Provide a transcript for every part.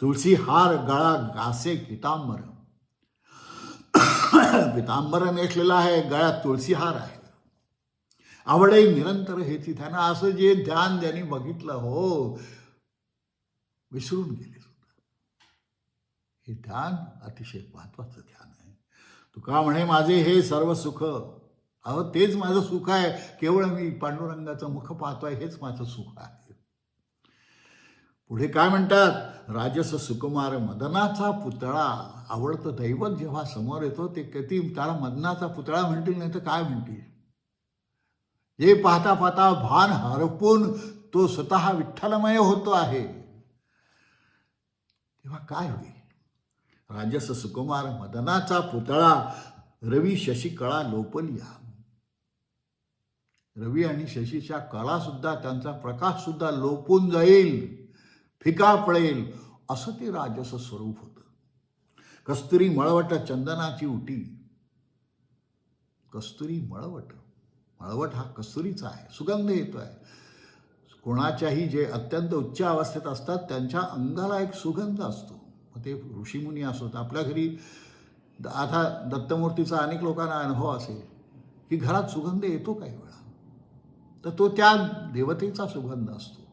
तुळशी हार गळा घासे पितांबर. पितांबर नेसलेला आहे गळ्यात तुळशी हार आहे. आवडे निरंतर हेची त्यानं असं जे ध्यान ज्यांनी बघितलं हो विसरून गेले सुद्धा. हे ध्यान अतिशय महत्वाचं ध्यान आहे. तुका म्हणे माझे हे सर्व सुख अहो तेच माझं सुख आहे केवळ मी पांडुरंगाचं मुख पाहतोय हेच माझं सुख आहे. पुढे काय म्हणतात? राजस सुकुमार मदनाचा पुतळा. आवडतं दैवत जेव्हा समोर येतो ते किती त्याला मदनाचा पुतळा म्हणतील नाही तर काय म्हणतील? हे पाहता पाहता भान हरपून तो स्वतः विठ्ठलमय होतो आहे. तेव्हा काय होईल? राजस सुकुमार मदनाचा पुतळा. रवी शशी कळा लोपलिया रवी आणि शशीच्या कळा सुद्धा त्यांचा प्रकाश सुद्धा लोपून जाईल. फिका पडेल असं ते राजस स्वरूप होतं. कस्तुरी मळवट चंदनाची उटी. कस्तुरी मळवट मळवट हा कस्तुरीचा आहे सुगंध येतो आहे कोणाच्याही जे अत्यंत उच्च अवस्थेत असतात त्यांच्या अंगाला एक सुगंध असतो. मग ते ऋषीमुनी असोत आपल्या घरी द- आता दत्तमूर्तीचा अनेक लोकांना अनुभव असेल की घरात सुगंध येतो काही वेळा. तर तो त्या देवतेचा सुगंध असतो.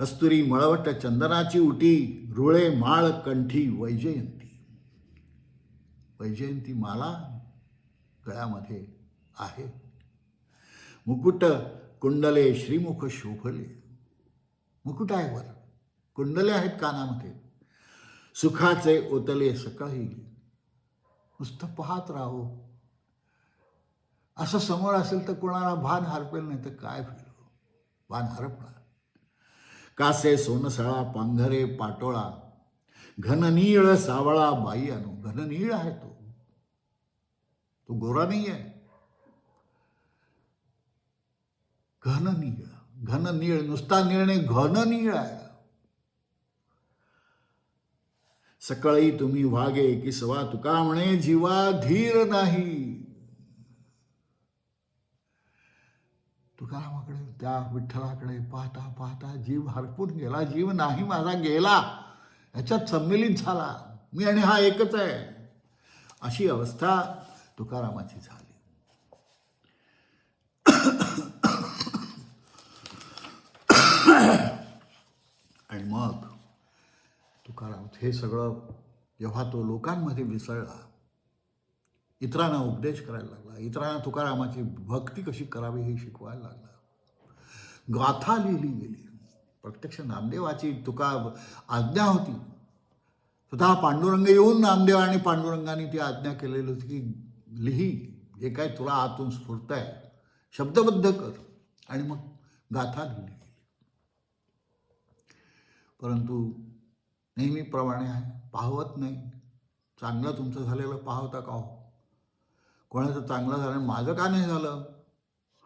कस्तुरी मळवट चंदनाची उटी रुळे माळ कंठी वैजयंती. वैजयंती माला गळ्यामध्ये आहे. मुकुट कुंडले श्रीमुख शोभले. मुकुट आहे वर. कुंडले आहेत कानामध्ये. सुखाचे ओतले सकाळी. नुसतं पाहत राहो. असं समोर असेल तर कोणाला भान हरपेल नाही तर काय होईल भान हरपणार. कासे सोनसळा पांघरे पाटोळा घननीळ सावळा बाई आणू घननीळ आहे तो तो गोरा नाही आहे घननीळ घननीळ नुसता निर्णय घननीळ आहे सकाळी तुम्ही वागे की सवा तुका म्हणे जीवा धीर नाही त्या विठ्ठलाकडे पाहता पाहता जीव हरपून गेला जीव नाही माझा गेला. याच्यात संमिलित झाला. मी आणि हा एकच आहे. अशी अवस्था तुकारामाची झाली. आणि मग तुकाराम हे सगळं जेव्हा तो लोकांमध्ये मिसळला इतरांना उपदेश करायला लागला इतरांना तुकारामाची भक्ती कशी करावी हे शिकवायला लागला गाथा लिहिली गेली. प्रत्यक्ष नामदेवाची तुका आज्ञा होती. स्वतः पांडुरंग येऊन नामदेव आणि पांडुरंगाने ती आज्ञा केलेली होती की लिही जे काय तुला आतून स्फूर्त आहे शब्दबद्ध कर. आणि मग गाथा लिहिली गेली. परंतु नेहमीप्रमाणे आहे पाहवत नाही. चांगलं तुमचं झालेलं पाहता का हो? कोणाचं चांगलं झालं माझं का नाही झालं?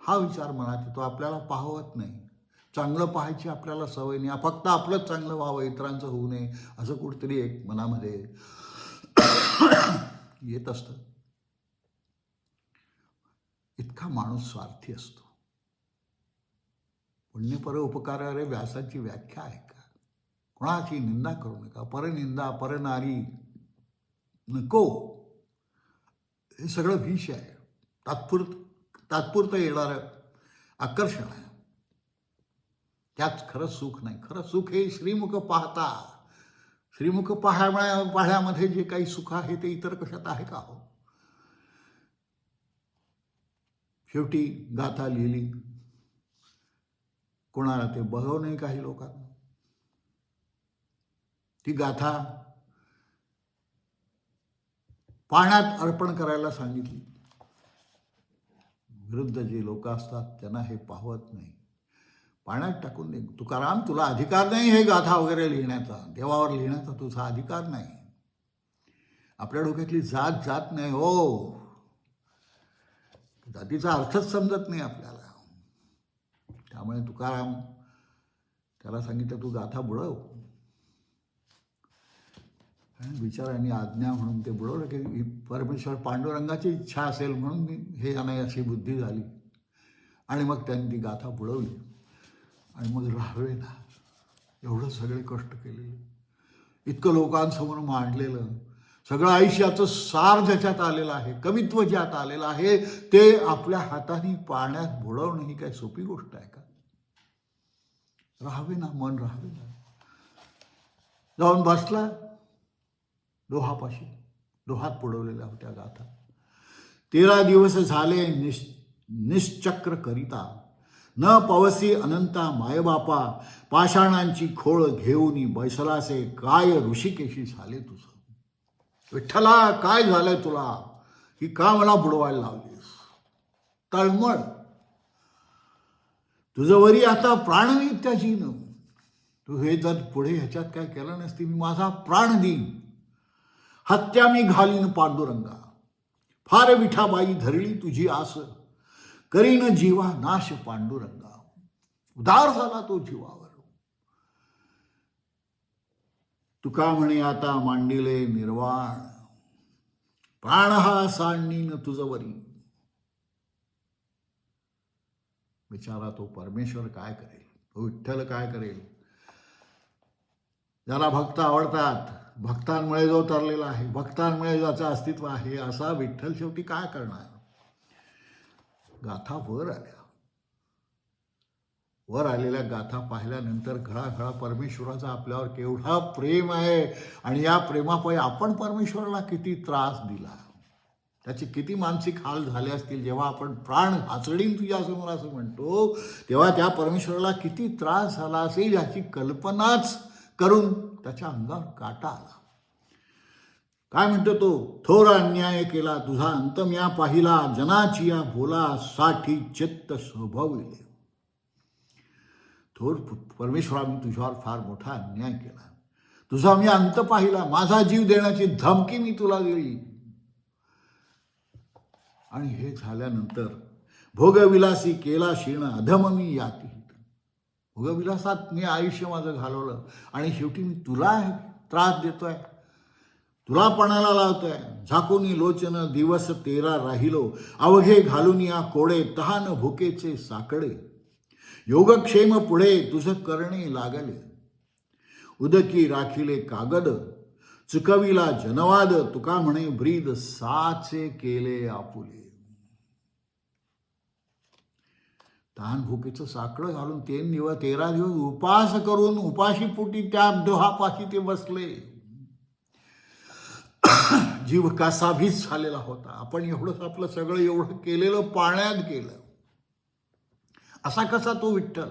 हा विचार मनात येतो आपल्याला पाहवत नाही. चांगलं पाहायची आपल्याला सवय नाही. फक्त आपलंच चांगलं व्हावं इतरांचं होऊ नये असं कुठेतरी एक मनामध्ये येत असतं. इतका माणूस स्वार्थी असतो. पुण्यपर उपकार अरे व्यासाची व्याख्या आहे का? कोणाची निंदा करू नका. परनिंदा परनारी नको. हे सगळं विष आहे. तात्पुरत. तात्पुरतं येणारं आकर्षण आहे. त्यात खरं सुख नाही. खरं सुख हे श्रीमुख पाहता. श्रीमुख पाहण्या पाहण्यामध्ये जे काही सुख आहे ते इतर कशात आहे का हो? शेवटी गाथा लिहिली. कोणाला ते बघव नाही काही लोकांना? ती गाथा पाण्यात अर्पण करायला सांगितली. विरुद्ध जे लोक असतात त्यांना हे पाहवत नाही. पाण्यात टाकून दे. तुकाराम तुला अधिकार नाही हे गाथा वगैरे लिहिण्याचा. देवावर लिहिण्याचा तुझा अधिकार नाही. आपल्या डोक्यातली जात जात नाही हो. जातीचा अर्थच समजत नाही आपल्याला. त्यामुळे तुकाराम त्याला सांगितलं तू गाथा बुडव. आणि बिचाऱ्यांनी आज्ञा म्हणून ते बुडवलं की ही परमेश्वर पांडुरंगाची इच्छा असेल म्हणून हे यांना अशी बुद्धी झाली. आणि मग त्यांनी ती गाथा बुडवली. आणि मग राहावे ना. एवढं सगळे कष्ट केलेले. इतकं लोकांसमोर मांडलेलं. सगळं आयुष्याचं सार ज्याच्यात आलेलं आहे कवित्व ज्यात आलेलं आहे ते आपल्या हाताने पाण्यात बुडवणं ही काही सोपी गोष्ट आहे का? राहावे ना मन राहावे ना. जाऊन बसला. लोहापाशी लोहात बुडवलेल्या होत्या गाथा. तेरा दिवस झाले निश निश्चक्र करिता. न पवसी अनंता मायबापा पाषाणांची खोळ घेऊन बैसलासे काय ऋषिकेशी झाले तुझं? विठ्ठला काय झालंय तुला? ही का मला बुडवायला लावलीस? तळमळ. तुझं वरी आता प्राण नाही न तू हे जर पुढे ह्याच्यात काय केलं नसती मी माझा प्राण देईन. हत्या मी घालीन पांडुरंगा. फार विठाबाई धरली तुझी आस. करीन जीवा नाश पांडुरंगा. उदार झाला तो जीवावर. तुका म्हणे आता मांडिले निर्वाण. प्राण हा सांडीन तुझवरी विचारा तो परमेश्वर काय करेल? तो विठ्ठल काय करेल? ज्याला भक्त आवडतात भक्तांमुळे जो तरलेला आहे भक्तांमुळे ज्याचं अस्तित्व आहे असा विठ्ठल शेवटी काय करणार? गाथा वर आल्या. वर आलेल्या गाथा पाहिल्यानंतर घळाघळा परमेश्वराचा आपल्यावर केवढा प्रेम आहे आणि या प्रेमापायी आपण परमेश्वराला किती त्रास दिला? त्याचे किती मानसिक हाल झाले असतील? जेव्हा आपण प्राण हाचडील तुझ्यासमोर असं म्हणतो तेव्हा त्या परमेश्वराला किती त्रास झाला असेल याची कल्पनाच करून त्याच्या अंगावर काटा आला. काय म्हणतो तो? थोर अन्याय केला तुझा अंतम्या पाहिला जनाची या बोला साठी चित्त स्वभाविले थोर परमेश्वरा मी तुझ्यावर फार मोठा अन्याय केला. तुझा मी अंत पाहिला माझा जीव देण्याची धमकी मी तुला दिली. आणि हे झाल्यानंतर भोगविलासी केला शिण अधम मी याती. भोगविलासात मी आयुष्य माझं घालवलं. आणि शेवटी मी तुला त्रास देतोय. तुला पणाला लावतोय. झाकूनी लोचन दिवस तेरा राहिलो. अवघे घालून या कोडे तहान भुकेचे साकडे. योगक्षेम पुढे तुझं करणे लागले. उदकी राखिले कागद. चुकविला जनवाद तुका म्हणे ब्रीद साचे केले आपुले. तहान भुकीचं साकडं घालून ते दिवस तेरा दिवस उपास करून उपाशी पोटी त्या दोहापाशी ते बसले. जीव कासाभीच झालेला होता. आपण एवढंच आपलं सगळं एवढं केलेलं पाण्यात केलं असा कसा तो विठ्ठल?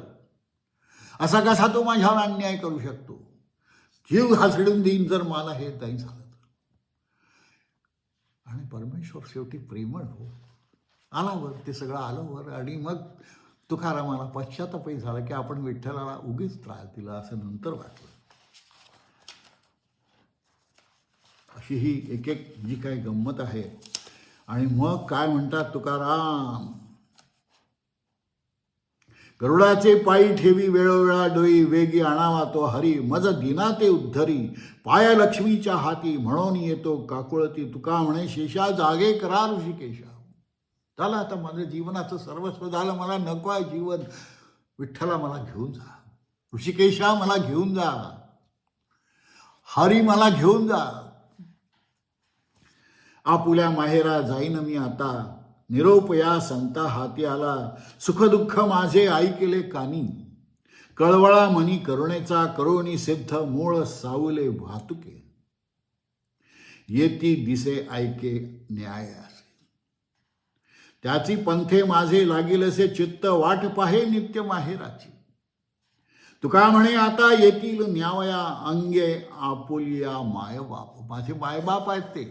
असा कसा तो माझ्यावर अन्याय करू शकतो? जीव हासडून देईन जर मला हे नाही झालं तर. आणि परमेश्वर शेवटी प्रेमळ हो. आला वर ते सगळं आलं वर आणि मग तुकारामाला पश्चातापही झाला की आपण विठ्ठलाला उगीच त्रास दिला असं नंतर वाटलं. अशी ही एक एक जी काही गंमत आहे. आणि मग काय म्हणतात तुकाराम? गरुडाचे पायी ठेवी वेळोवेळा डोई वेगी आणावा तो हरी मज दिना ते उद्धरी. पाया लक्ष्मीच्या हाती म्हणून येतो काकुळती. तुका म्हणे शेषा जागे करा ऋषिकेशा. झालं आता माझं जीवनाचं सर्वस्व झालं मला नको आहे जीवन. विठ्ठला मला घेऊन जा. ऋषिकेशा मला घेऊन जा. हरी मला घेऊन जा. आपुल्या माहेरा जाईन मी आता. निरोप या संता हाती आला. सुखदुःख माझे ऐकले कानी. कळवळा मनी करुणेचा करुणी सिद्ध मूळ सावले वाहतुके. येती दिसे ऐके न्याय. त्याची पंथे माझे लागील असे चित्त वाट पाहे नित्य माहेराची. तुका म्हणे आता येतील न्यावया अंगे आपुलिया मायबाप. माझे मायबाप आहेत ते.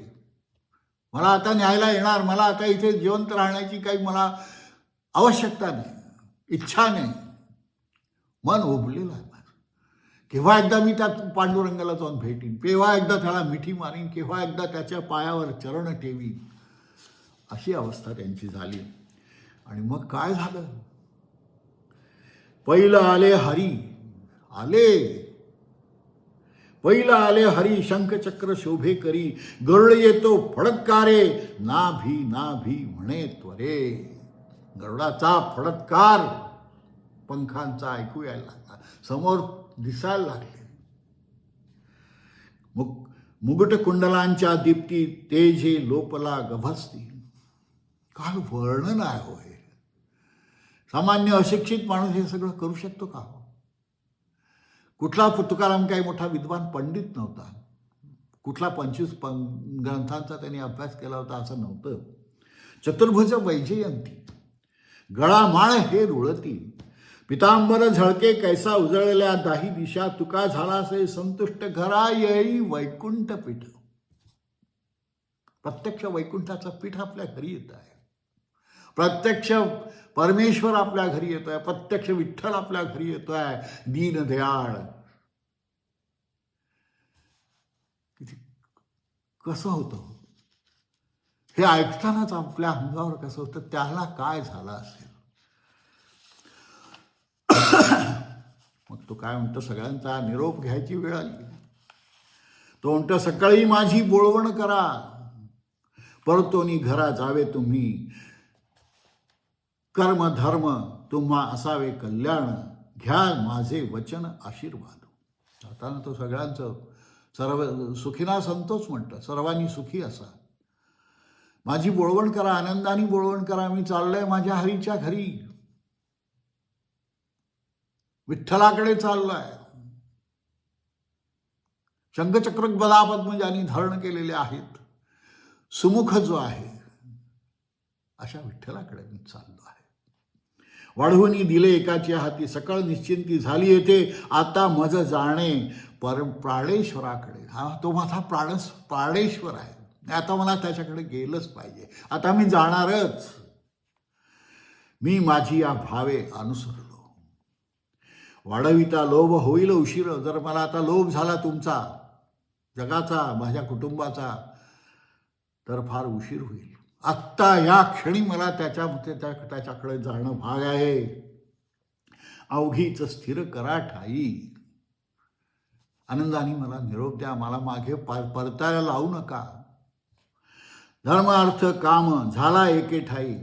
मला आता न्यायला येणार मला आता इथे जिवंत राहण्याची काही मला आवश्यकता नाही इच्छा नाही. मन उभलेलं आहे केव्हा एकदा मी त्या पांडुरंगाला जाऊन भेटीन केव्हा एकदा त्याला मिठी मारीन केव्हा एकदा त्याच्या पायावर चरण ठेवीन. अशी अवस्था त्यांची झाली. आणि मग काय झालं? पहिलं आले हरी. आले. पहिला आले हरी शंखचक्र शोभे करी. गरुड येतो फडतकारे ना भी ना भी म्हणे त्वरे. गरुडाचा फडतकार पंखांचा ऐकू यायला लागला. समोर दिसायला लागले. मुक मुगट कुंडलांच्या दीप्ती तेजे लोपला गभसती. काय वर्णन आहे हो हे? सामान्य अशिक्षित माणूस हे सगळं करू शकतो का हो? कुठला तुकाराम काही मोठा विद्वान पंडित नव्हता. कुठला पंचवीस पं ग्रंथांचा त्यांनी अभ्यास केला होता असं नव्हतं. चतुर्भुज वैजयंती. गळा माळ हे रुळती. पितांबर झळके कैसा उजळलेल्या दाही दिशा तुका झाला असे संतुष्ट घरा येई वैकुंठ पीठ प्रत्यक्ष वैकुंठाचं पीठ आपल्या घरी येत आहे. प्रत्यक्ष परमेश्वर आपल्या घरी येतोय प्रत्यक्ष विठ्ठल आपल्या घरी येतोय. दीन दयाळ. कसं होतं? हे ऐकतानाच आपल्या अंगावर कसं होतं? त्याला काय झालं असेल? मग तो काय म्हणतो? सगळ्यांचा निरोप घ्यायची वेळ आली. तो म्हणतो सकाळी माझी बोळवण करा. परतोनी घरा जावे तुम्ही. कर्म धर्म तुम्हा असावे कल्याण घ्या माझे वचन आशीर्वाद. जाताना तो सगळ्यांचं सर्व सुखीना संतोष म्हणतं सर्वांनी सुखी असा. माझी बोळवण करा आनंदाने बोळवण करा मी चाललोय माझ्या हरीच्या घरी. विठ्ठलाकडे चाललोय. शंखचक्र ज्यांनी धारण केलेले आहेत. सुमुख जो आहे अशा विठ्ठलाकडे मी चाललो आहे वाढवणी दिले एकाची हाती सकळ निश्चिंती झाली येते. आता मज जाणे पर प्राणेश्वराकडे. हा तो माझा प्राणस प्राणेश्वर आहे. आता मला त्याच्याकडे गेलंच पाहिजे. आता मी जाणारच. मी माझी या भावे अनुसरलो. वाढविता लोभ होईल उशीर. जर मला आता लोभ झाला तुमचा जगाचा माझ्या कुटुंबाचा तर फार उशीर होईल. आत्ता या क्षणी मला त्याच्या त्या त्याच्याकडे जाणं भाग आहे. अवघीच स्थिर करा ठाई. आनंदाने मला निरोप द्या मला मागे पर- परतायला लावू नका. धर्म अर्थ काम झाला एके ठाई.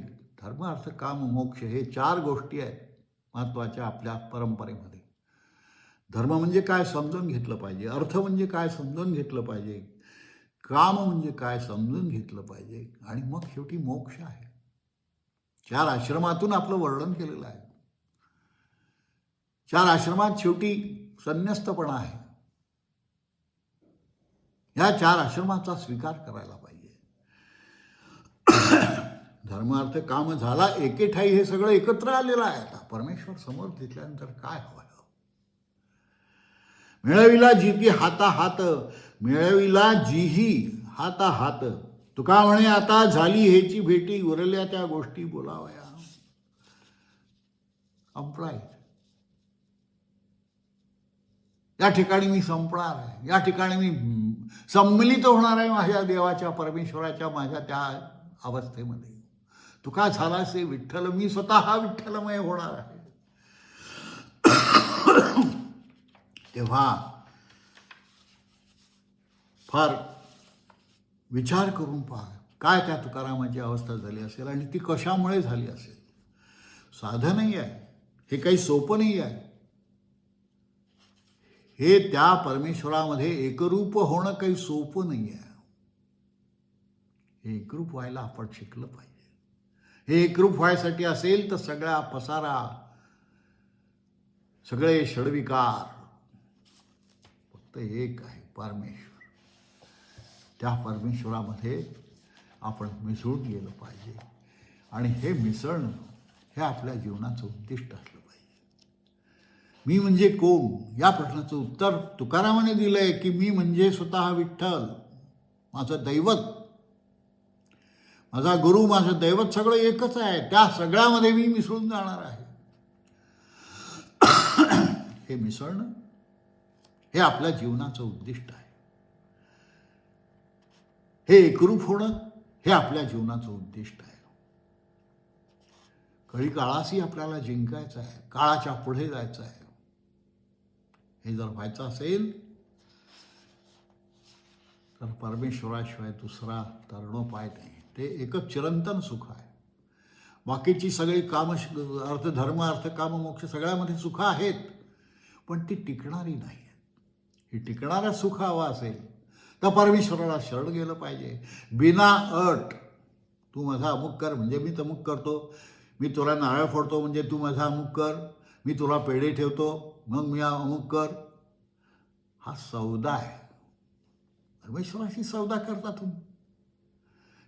धर्म अर्थ काम मोक्ष हे चार गोष्टी आहेत महत्त्वाच्या आपल्या परंपरेमध्ये. धर्म म्हणजे काय समजून घेतलं पाहिजे अर्थ म्हणजे काय समजून घेतलं पाहिजे? काम म्हणजे काय समजून घेतलं पाहिजे आणि मग शेवटी मोक्ष आहे. चार आश्रमातून आपलं वर्णन केलेलं आहे. चार आश्रमात शेवटी संन्यस्तपणा आहे. या चार आश्रमाचा स्वीकार करायला पाहिजे. धर्मार्थ काम झाला एके ठाई हे सगळं एकत्र आलेलं आहे. आता परमेश्वर समोर दिसल्यानंतर काय हवं मिळविला जिती हाता हात मिळविला जीही हाता हात तुका म्हणे आता झाली ह्याची भेटी उरल्या त्या गोष्टी बोलावया. संपलाय. या ठिकाणी मी संपणार आहे. या ठिकाणी मी संमिलित होणार आहे माझ्या देवाच्या परमेश्वराच्या माझ्या त्या अवस्थेमध्ये. तुका झाला से विठ्ठल मी स्वतः विठ्ठलमय होणार आहे. तेव्हा फार विचार करून पहा. काय त्या तुकारामाची अवस्था झाली असेल आणि ती कशामुळे झाली असेल? साधनही आहे. हे काही सोपं नाही आहे. हे त्या परमेश्वरामध्ये एकरूप होणं काही सोपं नाही आहे. हे एकरूप व्हायला आपण शिकलं पाहिजे. हे एकरूप व्हायसाठी असेल तर सगळा पसारा सगळे षडविकार फक्त एक आहे परमेश्वर. त्या परमेश्वरामध्ये आपण मिसळून गेलं पाहिजे. आणि हे मिसळणं हे आपल्या जीवनाचं उद्दिष्ट असलं पाहिजे. मी म्हणजे कोण? या प्रश्नाचं उत्तर तुकारामाने दिलं आहे की मी म्हणजे स्वतः विठ्ठल माझं दैवत. माझा गुरु माझं दैवत सगळं एकच आहे. त्या सगळ्यामध्ये मी मिसळून जाणार आहे. हे मिसळणं हे आपल्या जीवनाचं उद्दिष्ट आहे. हे एकरूप होणं हे आपल्या जीवनाचं उद्दिष्ट आहे. कळी काळाशी आपल्याला जिंकायचं आहे काळाच्या पुढे जायचं आहे. हे जर व्हायचं असेल तर परमेश्वराशिवाय दुसरा तरणोपाय नाही. ते एकच चिरंतन सुख आहे. बाकीची सगळी काम अर्थ धर्म अर्थ काम मोक्ष सगळ्यामध्ये सुख आहेत पण ती टिकणारी नाही. ही टिकणारा सुख हवा असेल तर परमेश्वराला शरण गेलं पाहिजे? बिना अट. तू माझा अमुक कर म्हणजे मी तमुक करतो. मी तुला नारळ फोडतो म्हणजे तू माझा अमुक कर. मी तुला पेढे ठेवतो मग मी अमुक कर. हा सौदा आहे. परमेश्वराशी सौदा करता तुम्ही.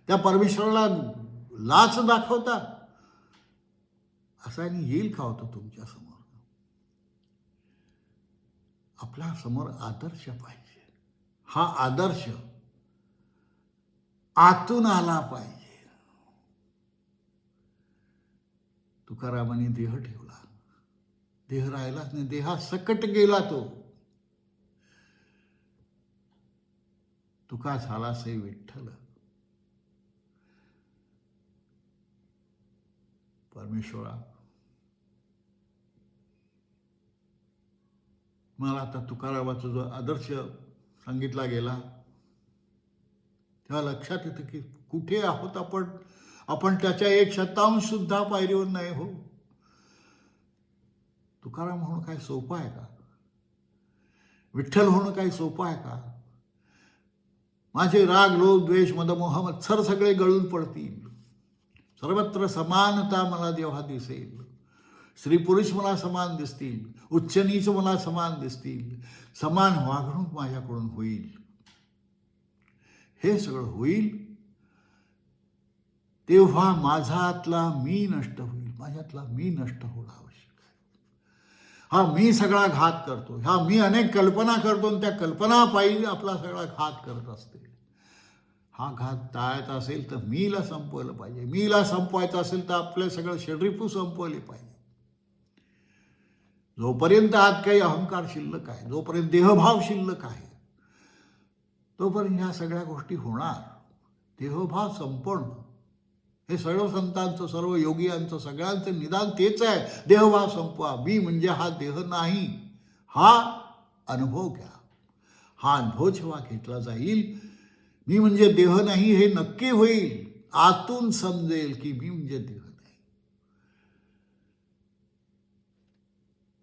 त्या परमेश्वराला लाच दाखवता. असा आणि येईल का होतं तुमच्यासमोर? आपल्यासमोर आदर्श पाहिजे. हा आदर्श आतून आला पाहिजे. तुकारामाने देह ठेवला. देह राहिलाच नाही. देहा सकट गेला तो. तुका झाला से विठ्ठल. परमेश्वरा मला आता तुकारामाचा जो आदर्श सांगितला गेला. तेव्हा लक्षात येतं की कुठे आहोत आपण? आपण त्याच्या एक शतांश सुद्धा पायरीवर नाही हो. तुकाराम होणं काय सोपं आहे का? विठ्ठल होणं काही सोपं आहे का? माझे राग लोभ द्वेष मदमोह मत्सर सगळे गळून पडतील. सर्वत्र समानता मला देव्हा दिसेल. स्त्री पुरुष मला समान दिसतील उच्च नीच मला समान दिसतील समान वागणूक माझ्याकडून होईल. हे सगळं होईल तेव्हा माझातला मी नष्ट होईल माझ्यातला मी नष्ट होणं आवश्यक आहे. हा मी सगळा घात करतो हा मी अनेक कल्पना करतो आणि त्या कल्पना पाहिजे आपला सगळा घात करत असते. हा घात टाळायचा असेल तर मीला संपवलं पाहिजे मीला संपवायचं असेल तर आपले सगळं शरीरपू संपवले पाहिजे. जोपर्यंत आत काही अहंकार शिल्लक आहे जोपर्यंत देहभाव शिल्लक आहे तोपर्यंत ह्या सगळ्या गोष्टी होणार. देहभाव संपवणं हे सर्व संतांचं सर्व योगियांचं सगळ्यांचं निदान तेच आहे. देहभाव संपवा. मी म्हणजे हा देह नाही. हा अनुभव घ्या. हा अनुभव जेव्हा घेतला जाईल मी म्हणजे देह नाही हे नक्की होईल. आतून समजेल की मी म्हणजे देह नाही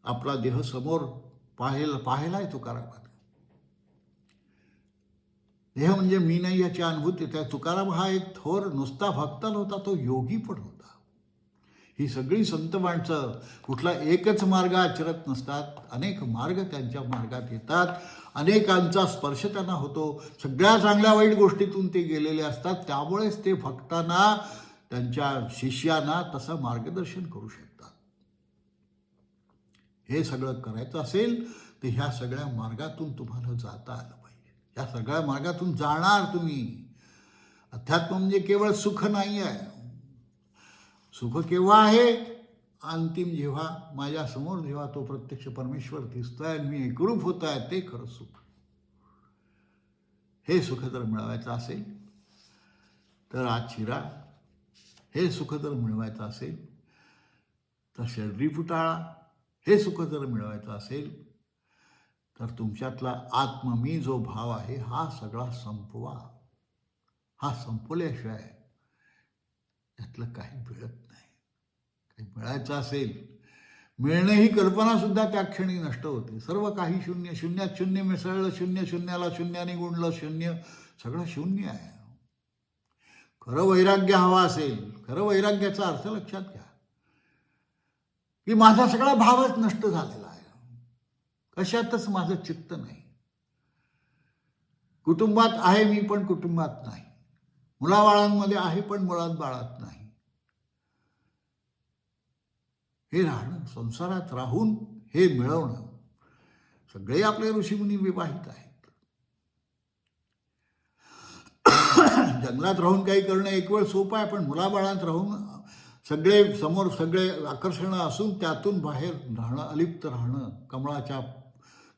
आपला देह समोर पाहायला आहे तुकारामाने देह म्हणजे मी नाही याची अनुभूती त्या तुकाराम हा एक थोर नुसता भक्त नव्हता तो योगी पण होता. ही सगळी संत माणसं कुठला एकच मार्ग आचरत नसतात. अनेक मार्ग त्यांच्या मार्गात येतात. अनेकांचा स्पर्श त्यांना होतो. सगळ्या चांगल्या वाईट गोष्टीतून ते गेलेले असतात. त्यामुळेच ते भक्तांना त्यांच्या शिष्यांना तसं मार्गदर्शन करू शकतात. हे सगळं करायचं असेल तर ह्या सगळ्या मार्गातून तुम्हाला जाता आलं पाहिजे. या सगळ्या मार्गातून जाणार तुम्ही. अध्यात्म म्हणजे केवळ सुख नाही आहे. सुख केव्हा आहे? अंतिम जेव्हा माझ्यासमोर जेव्हा तो प्रत्यक्ष परमेश्वर दिसतोय आणि मी एकरूप होत आहे ते खरं सुख. हे सुख जर मिळवायचं असेल तर आज शिरा. हे सुख जर मिळवायचं असेल तर शरीरी फुटाळा. हे सुख जर मिळवायचं असेल तर तुमच्यातला आत्ममी जो भाव आहे हा सगळा संपवा. हा संपवल्याशिवाय त्यातलं काही मिळत नाही. काही मिळायचं असेल मिळणं ही कल्पनासुद्धा त्या क्षणी नष्ट होते. सर्व काही शून्य शून्यात शून्य मिसळलं शून्य शून्याला शून्याने गुणलं शून्य सगळं शून्य आहे. खरं वैराग्य हवा असेल खरं वैराग्याचा अर्थ लक्षात घ्या. की माझा सगळा भावच नष्ट झालेला आहे. कशातच माझं चित्त नाही. कुटुंबात आहे मी पण कुटुंबात नाही. मुलाबाळांमध्ये आहे पण मुळात बाळात नाही. हे राहणं संसारात राहून हे मिळवणं सगळे आपले ऋषीमुनी विवाहित आहेत. जंगलात राहून काही करणं एक वेळ सोपं आहे पण मुलाबाळात राहून सगळे समोर सगळे आकर्षणं असून त्यातून बाहेर राहणं अलिप्त राहणं कमळाच्या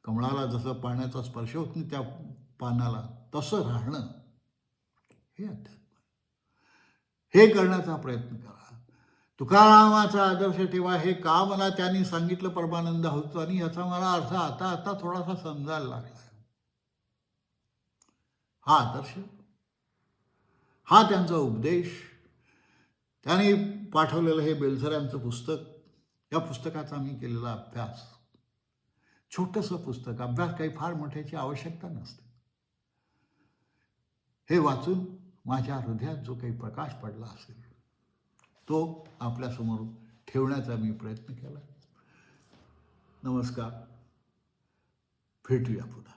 कमळाला जसं पाण्याचा स्पर्श होत नाही त्या पानाला तसं राहणं हे अध्यात्म. हे करण्याचा प्रयत्न करा. तुकारामाचा आदर्श ठेवा हे का मला त्यांनी सांगितलं परमानंद होतो. आणि याचा मला अर्थ आता आता थोडासा समजायला लागला. हा आदर्श. हा त्यांचा उपदेश. त्यांनी पाठवलेलं हे बेलसऱ्यांचं पुस्तक या पुस्तकाचा मी केलेला अभ्यास. छोटंसं पुस्तक अभ्यास काही फार मोठ्याची आवश्यकता नसते. हे वाचून माझ्या हृदयात जो काही प्रकाश पडला असेल तो आपल्यासमोर ठेवण्याचा मी प्रयत्न केला. नमस्कार. भेटूया पुन्हा.